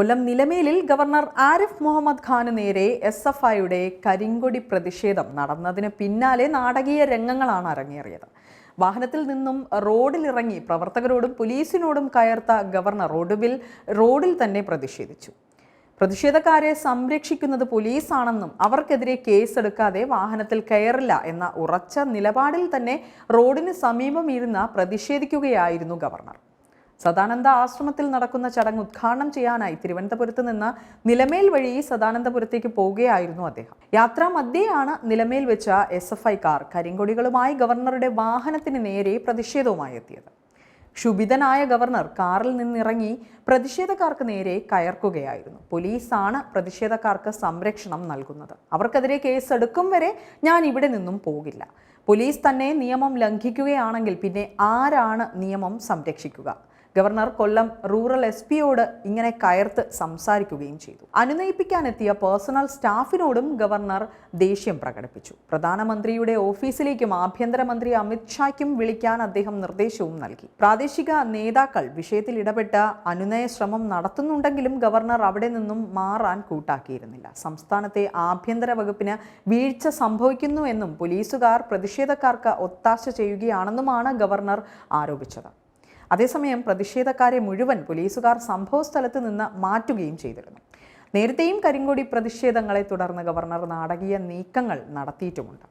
കൊല്ലം നിലമേലിൽ ഗവർണർ ആരിഫ് മുഹമ്മദ് ഖാന് നേരെ എസ് എഫ് ഐയുടെ കരിങ്കൊടി പ്രതിഷേധം നടന്നതിന് പിന്നാലെ നാടകീയ രംഗങ്ങളാണ് അരങ്ങേറിയത്. വാഹനത്തിൽ നിന്നും റോഡിലിറങ്ങി പ്രവർത്തകരോടും പോലീസിനോടും കയർത്ത ഗവർണർ ഒടുവിൽ റോഡിൽ തന്നെ പ്രതിഷേധിച്ചു. പ്രതിഷേധക്കാരെ സംരക്ഷിക്കുന്നത് പോലീസാണെന്നും അവർക്കെതിരെ കേസെടുക്കാതെ വാഹനത്തിൽ കയറില്ല എന്ന ഉറച്ച നിലപാടിൽ തന്നെ റോഡിന് സമീപം ഇരുന്ന പ്രതിഷേധിക്കുകയായിരുന്നു ഗവർണർ. സദാനന്ദ ആശ്രമത്തിൽ നടക്കുന്ന ചടങ്ങ് ഉദ്ഘാടനം ചെയ്യാനായി തിരുവനന്തപുരത്ത് നിന്ന് നിലമേൽ വഴി സദാനന്ദപുരത്തേക്ക് പോവുകയായിരുന്നു അദ്ദേഹം. യാത്രാ മധ്യേയാണ് നിലമേൽ വെച്ച എസ് എഫ് ഐക്കാർ കരിങ്കൊടികളുമായി ഗവർണറുടെ വാഹനത്തിന് നേരെ പ്രതിഷേധവുമായി എത്തിയത്. ക്ഷുഭിതനായ ഗവർണർ കാറിൽ നിന്നിറങ്ങി പ്രതിഷേധക്കാർക്ക് നേരെ കയർക്കുകയായിരുന്നു. പോലീസാണ് പ്രതിഷേധക്കാർക്ക് സംരക്ഷണം നൽകുന്നത്. അവർക്കെതിരെ കേസെടുക്കും വരെ ഞാൻ ഇവിടെ നിന്നും പോകില്ല. പോലീസ് തന്നെ നിയമം ലംഘിക്കുകയാണെങ്കിൽ പിന്നെ ആരാണ് നിയമം സംരക്ഷിക്കുക? ഗവർണർ കൊല്ലം റൂറൽ എസ് പിയോട് ഇങ്ങനെ കയർത്ത് സംസാരിക്കുകയും ചെയ്തു. അനുനയിപ്പിക്കാനെത്തിയ പേഴ്സണൽ സ്റ്റാഫിനോടും ഗവർണർ ദേഷ്യം പ്രകടിപ്പിച്ചു. പ്രധാനമന്ത്രിയുടെ ഓഫീസിലേക്കും ആഭ്യന്തരമന്ത്രി അമിത്ഷായ്ക്കും വിളിക്കാൻ അദ്ദേഹം നിർദ്ദേശവും നൽകി. പ്രാദേശിക നേതാക്കൾ വിഷയത്തിൽ ഇടപെട്ട് അനുനയ ശ്രമം നടത്തുന്നുണ്ടെങ്കിലും ഗവർണർ അവിടെ നിന്നും മാറാൻ കൂട്ടാക്കിയിരുന്നില്ല. സംസ്ഥാനത്തെ ആഭ്യന്തര വകുപ്പിന് വീഴ്ച സംഭവിക്കുന്നുവെന്നും പോലീസുകാർ പ്രതിഷേധക്കാർക്ക് ഒത്താശ ചെയ്യുകയാണെന്നുമാണ് ഗവർണർ ആരോപിച്ചത്. അതേസമയം പ്രതിഷേധക്കാരെ മുഴുവൻ പോലീസുകാർ സംഭവസ്ഥലത്ത് നിന്ന് മാറ്റുകയും ചെയ്തിരുന്നു. നേരത്തെയും കരിങ്കൊടി പ്രതിഷേധങ്ങളെ തുടർന്ന് ഗവർണർ നാടകീയ നീക്കങ്ങൾ നടത്തിയിട്ടുമുണ്ട്.